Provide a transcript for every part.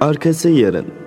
Arkası yarın.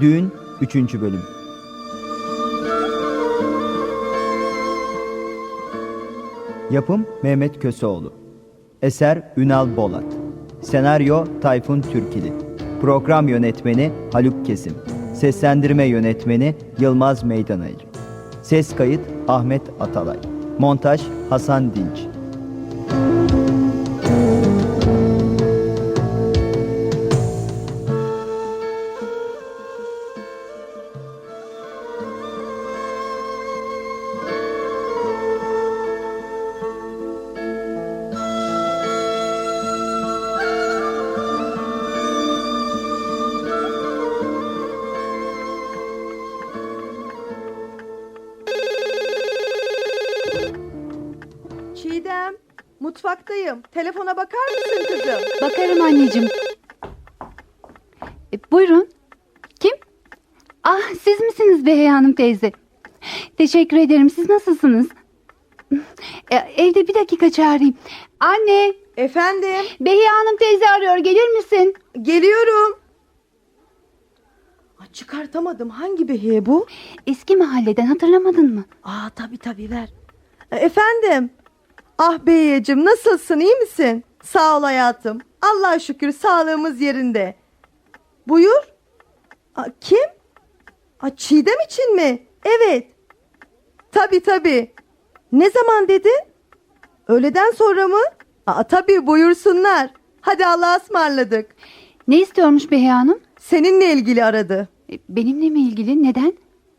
Düğün 3. bölüm. Yapım Mehmet Köseoğlu. Eser Ünal Bolat. Senaryo Tayfun Türkili. Program yönetmeni Haluk Kesim. Seslendirme yönetmeni Yılmaz Meydanayır. Ses kayıt Ahmet Atalay. Montaj Hasan Dinç. Mutfaktayım. Telefona bakar mısın kızım? Bakarım anneciğim. E, buyurun. Kim? Ah siz misiniz Behiye Hanım teyze? Teşekkür ederim. Siz nasılsınız? E, evde bir dakika çağırayım. Anne, Efendim, Behiye Hanım teyze arıyor. Gelir misin? geliyorum. Aa, çıkartamadım. Hangi behiye bu? Eski mahalleden hatırlamadın mı? Aa tabii tabii ver. E, efendim. Ah beyeciğim nasılsın iyi misin? Sağ ol hayatım. Allah'a şükür sağlığımız yerinde. Buyur. Aa, kim? Aa, Çiğdem için mi? Evet. Tabii tabii. Ne zaman dedin? Öğleden sonra mı? Aa, tabii buyursunlar. Hadi Allah'a ısmarladık. Ne istiyormuş Behiye Hanım? Seninle ilgili aradı. E, benimle mi ilgili? Neden?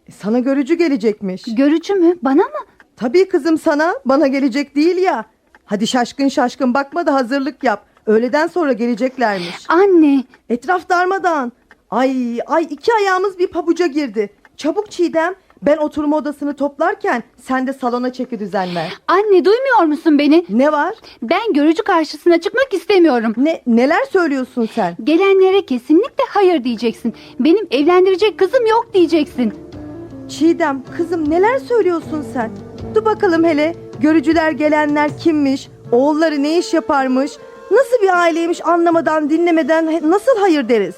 E, Sana görücü gelecekmiş. Görücü mü? Bana mı? Tabii kızım sana bana gelecek değil ya. Hadi şaşkın şaşkın bakma da hazırlık yap. Öğleden sonra geleceklermiş. Anne, Etraf darmadağın. Ay ay iki ayağımız bir pabuca girdi. Çabuk Çiğdem ben oturma odasını toplarken sen de salona çeki düzen ver. anne duymuyor musun beni? Ne var? Ben görücü karşısına çıkmak istemiyorum. Ne neler söylüyorsun sen? Gelenlere kesinlikle hayır diyeceksin. Benim evlendirecek kızım yok diyeceksin. Çiğdem kızım neler söylüyorsun sen? Dur bakalım hele görücüler gelenler kimmiş? Oğulları ne iş yaparmış? Nasıl bir aileymiş anlamadan dinlemeden nasıl hayır deriz?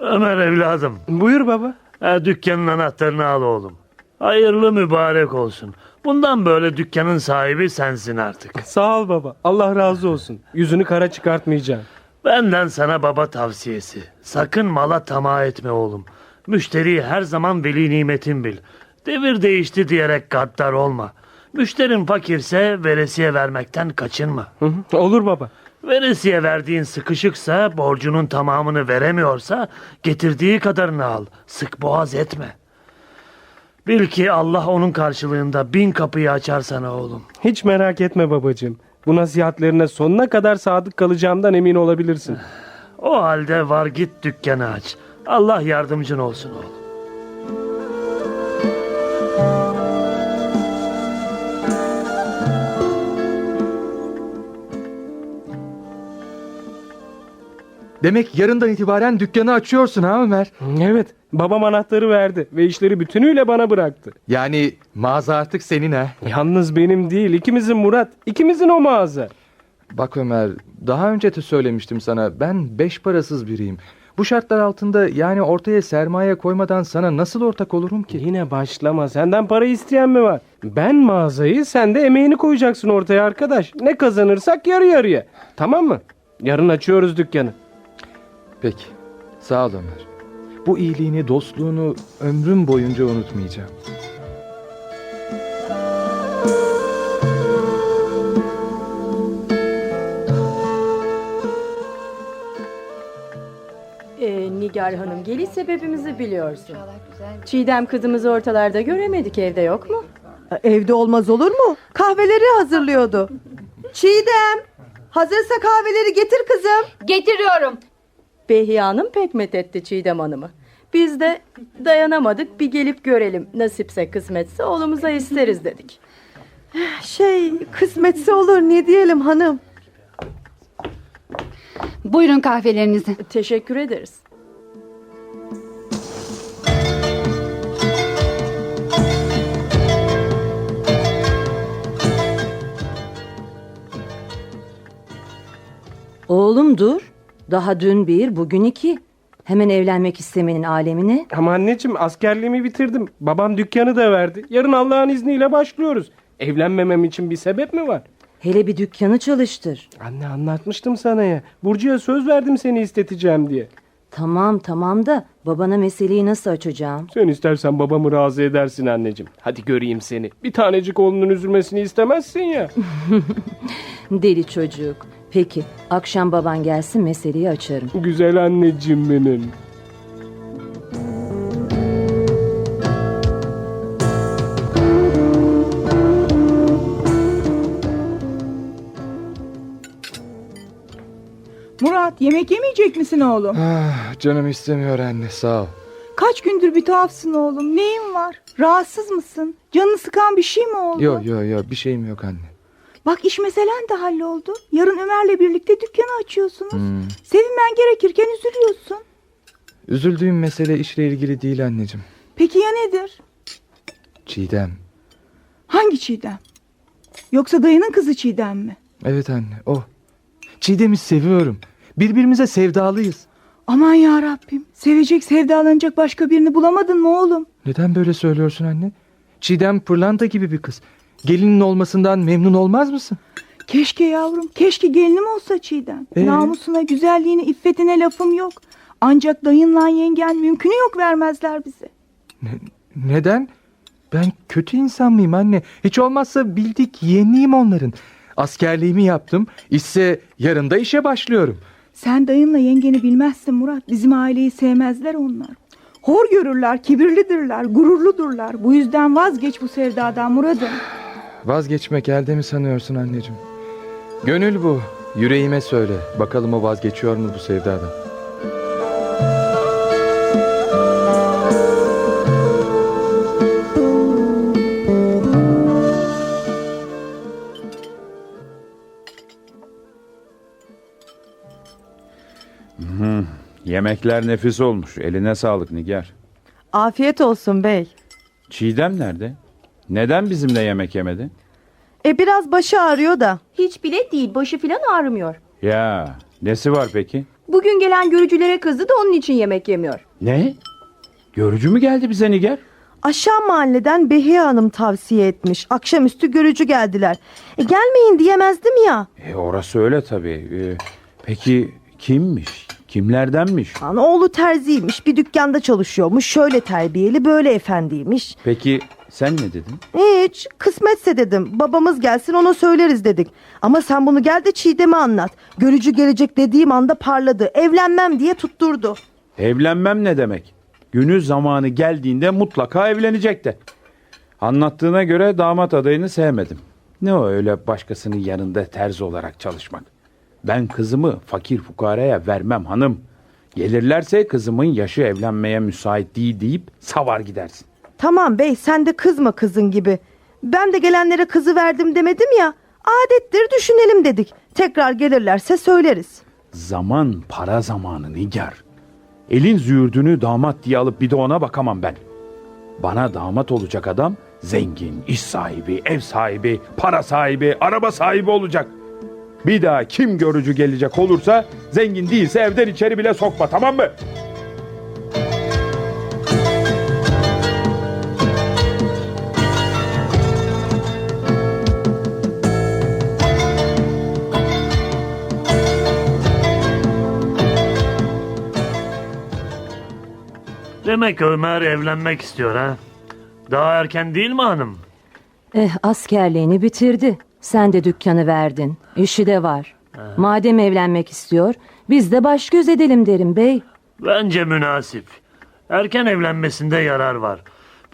Ömer evladım, Buyur baba. ha, dükkanın anahtarını al oğlum. Hayırlı mübarek olsun. Bundan böyle dükkanın sahibi sensin artık. Sağ ol baba. Allah razı olsun. Yüzünü kara çıkartmayacağım. Benden sana baba tavsiyesi. Sakın mala tamah etme oğlum. Müşteriyi her zaman veli nimetin bil. Devir değişti diyerek gaddar olma. Müşterin fakirse veresiye vermekten kaçınma. Hı hı, Olur baba. Veresiye verdiğin sıkışıksa, borcunun tamamını veremiyorsa getirdiği kadarını al. Sık boğaz etme. Bil ki Allah onun karşılığında bin kapıyı açar sana oğlum. Hiç merak etme babacığım. Bu nasihatlerine sonuna kadar sadık kalacağımdan emin olabilirsin. O halde var git dükkanı aç. Allah yardımcın olsun oğlum. Demek yarından itibaren dükkanı açıyorsun ha Ömer? Evet. Babam anahtarı verdi ve işleri bütünüyle bana bıraktı. Yani mağaza artık senin ha. Yalnız benim değil. ikimizin Murat. ikimizin o mağaza. Bak Ömer, daha önce de söylemiştim sana. Ben beş parasız biriyim. Bu şartlar altında yani ortaya sermaye koymadan sana nasıl ortak olurum ki? Yine başlama. Senden para isteyen mi var? Ben mağazayı sen de emeğini koyacaksın ortaya arkadaş. Ne kazanırsak yarı yarıya. Tamam mı? Yarın açıyoruz dükkanı. Peki, sağ ol Ömer. Bu iyiliğini, dostluğunu ömrüm boyunca unutmayacağım. Ee, Nigar Hanım geliş sebebimizi biliyorsun. Çiğdem kızımızı ortalarda göremedik evde yok mu? Evde olmaz olur mu? Kahveleri hazırlıyordu. Çiğdem, hazırsa kahveleri getir kızım. Getiriyorum. Behiye Hanım pek methetti Çiğdem Hanım'ı. Biz de dayanamadık bir gelip görelim. Nasipse kısmetse oğlumuza isteriz dedik. Şey, kısmetse olur ne diyelim hanım. Buyurun kahvelerinizi. Teşekkür ederiz. Oğlum dur. Daha dün bir, bugün iki. Hemen evlenmek istemenin alemine. Ama anneciğim askerliğimi bitirdim. Babam dükkanı da verdi. Yarın Allah'ın izniyle başlıyoruz. Evlenmemem için bir sebep mi var? Hele bir dükkanı çalıştır. Anne anlatmıştım sana ya. Burcu'ya söz verdim seni isteteceğim diye. Tamam tamam da babana meseleyi nasıl açacağım? Sen istersen babamı razı edersin anneciğim. Hadi göreyim seni. Bir tanecik oğlunun üzülmesini istemezsin ya. Deli çocuk. Peki akşam baban gelsin meseleyi açarım. Güzel anneciğim benim. Murat yemek yemeyecek misin oğlum? Ah, canım istemiyor anne sağ ol. Kaç gündür bir tuhafsın oğlum. Neyin var? Rahatsız mısın? Canını sıkan bir şey mi oldu? Yok yok yok bir şeyim yok anne. Bak iş meselen de halloldu. Yarın Ömer'le birlikte dükkanı açıyorsunuz. Hmm. Sevinmen gerekirken üzülüyorsun. Üzüldüğüm mesele işle ilgili değil anneciğim. Peki ya nedir? Çiğdem. Hangi Çiğdem? Yoksa dayının kızı Çiğdem mi? Evet anne o. Çiğdem'i seviyorum. Birbirimize sevdalıyız. Aman ya Rabbim. Sevecek, sevdalanacak başka birini bulamadın mı oğlum? Neden böyle söylüyorsun anne? Çiğdem pırlanta gibi bir kız. Gelinin olmasından memnun olmaz mısın? Keşke yavrum, keşke gelinim olsa Çiğdem. Ee? Namusuna, güzelliğine, iffetine lafım yok. Ancak dayınla yengen mümkünü yok vermezler bize. Neden? Ben kötü insan mıyım anne? Hiç olmazsa bildik yeğeniyim onların. Askerliğimi yaptım. İşse yarın da işe başlıyorum. Sen dayınla yengeni bilmezsin Murat. Bizim aileyi sevmezler onlar. Hor görürler, kibirlidirler, gururludurlar. Bu yüzden vazgeç bu sevdadan Murat'ım. Vazgeçmek elde mi sanıyorsun anneciğim? Gönül bu. Yüreğime söyle. Bakalım o vazgeçiyor mu bu sevdadan? Yemekler nefis olmuş. Eline sağlık Nigar. Afiyet olsun bey. Çiğdem nerede? Neden bizimle yemek yemedi? E biraz başı ağrıyor da. Hiç bile değil başı filan ağrımıyor. Ya nesi var peki? Bugün gelen görücülere kızdı da onun için yemek yemiyor. Ne? Görücü mü geldi bize Nigar? Aşağı mahalleden Behiye Hanım tavsiye etmiş. Akşamüstü görücü geldiler. E gelmeyin diyemezdim ya. E, orası öyle tabii. E, peki kimmiş? Kimlerdenmiş? Lan oğlu terziymiş. Bir dükkanda çalışıyormuş. Şöyle terbiyeli böyle efendiymiş. Peki sen ne dedin? Hiç kısmetse dedim. Babamız gelsin ona söyleriz dedik. Ama sen bunu gel de Çiğdem'e anlat. Görücü gelecek dediğim anda parladı. Evlenmem diye tutturdu. Evlenmem ne demek? Günü zamanı geldiğinde mutlaka evlenecek de. Anlattığına göre damat adayını sevmedim. Ne o öyle başkasının yanında terzi olarak çalışmak. Ben kızımı fakir fukaraya vermem hanım. Gelirlerse kızımın yaşı evlenmeye müsait değil deyip savar gidersin. Tamam bey sen de kızma kızın gibi. Ben de gelenlere kızı verdim demedim ya. Adettir düşünelim dedik. Tekrar gelirlerse söyleriz. Zaman para zamanı Nigar. Elin züğürdünü damat diye alıp bir de ona bakamam ben. Bana damat olacak adam zengin, iş sahibi, ev sahibi, para sahibi, araba sahibi olacak. Bir daha kim görücü gelecek olursa zengin değilse evden içeri bile sokma tamam mı? Demek Ömer evlenmek istiyor ha. Daha erken değil mi hanım? Eh askerliğini bitirdi. Sen de dükkanı verdin. İşi de var. Madem evlenmek istiyor biz de baş göz edelim derim bey. Bence münasip. Erken evlenmesinde yarar var.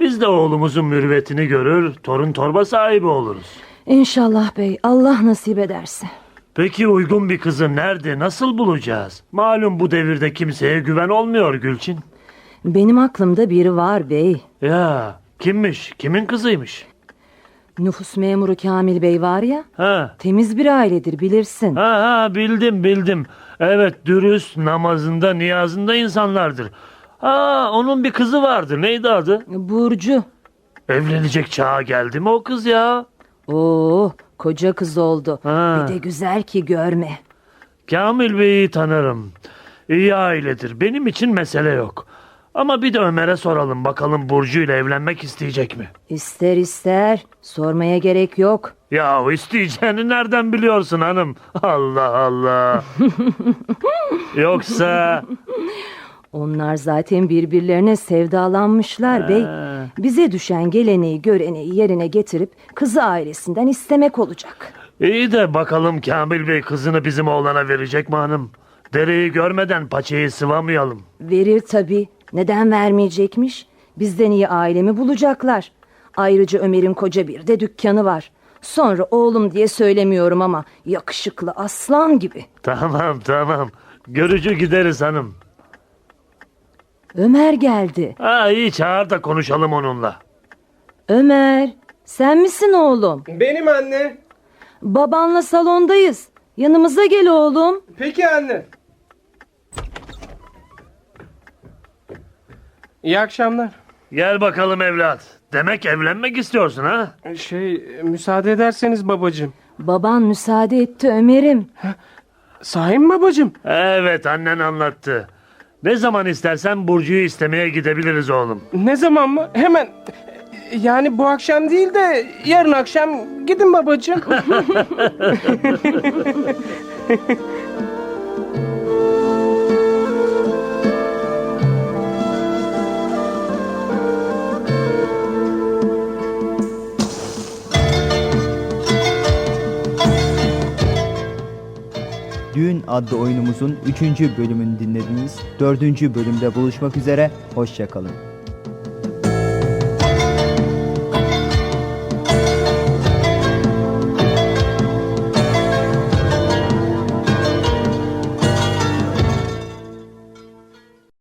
Biz de oğlumuzun mürüvvetini görür, torun torba sahibi oluruz. İnşallah bey Allah nasip ederse. Peki uygun bir kızı nerede, nasıl bulacağız? Malum bu devirde kimseye güven olmuyor Gülçin. Benim aklımda biri var bey. Ya kimmiş, kimin kızıymış? Nüfus memuru Kamil Bey var ya. Ha, Temiz bir ailedir bilirsin. ha, ha bildim bildim. Evet dürüst, namazında, niyazında insanlardır. Ha, onun bir kızı vardı. Neydi adı? Burcu. Evlenecek çağa geldi mi o kız ya? Oo, koca kız oldu. Ha. Bir de güzel ki görme. Kamil Bey'i tanırım. İyi ailedir. Benim için mesele yok. Ama bir de Ömer'e soralım bakalım Burcu ile evlenmek isteyecek mi? İster ister. Sormaya gerek yok. Ya isteyeceğini nereden biliyorsun hanım? Allah Allah. Yoksa Onlar zaten birbirlerine sevdalanmışlar bey. Bize düşen geleneği göreneği yerine getirip kızı ailesinden istemek olacak. iyi de bakalım Kamil Bey kızını bizim oğlana verecek mi hanım? Dereyi görmeden paçayı sıvamayalım. Verir tabii. Neden vermeyecekmiş? Bizden iyi ailemi bulacaklar. Ayrıca Ömer'in koca bir de dükkanı var. Sonra oğlum diye söylemiyorum ama yakışıklı aslan gibi. Tamam tamam. Görücü gideriz hanım. Ömer geldi. Ha iyi çağır da konuşalım onunla. Ömer, sen misin oğlum? Benim anne. Babanla salondayız. Yanımıza gel oğlum. Peki anne. İyi akşamlar. Gel bakalım evlat. Demek evlenmek istiyorsun ha? Şey müsaade ederseniz babacığım. Baban müsaade etti Ömer'im. Sahi mi babacığım? Evet annen anlattı. Ne zaman istersen Burcu'yu istemeye gidebiliriz oğlum. Ne zaman mı? Hemen. Yani bu akşam değil de yarın akşam gidin babacığım. Düğün adlı oyunumuzun 3. bölümünü dinlediniz. 4. bölümde buluşmak üzere, hoşçakalın.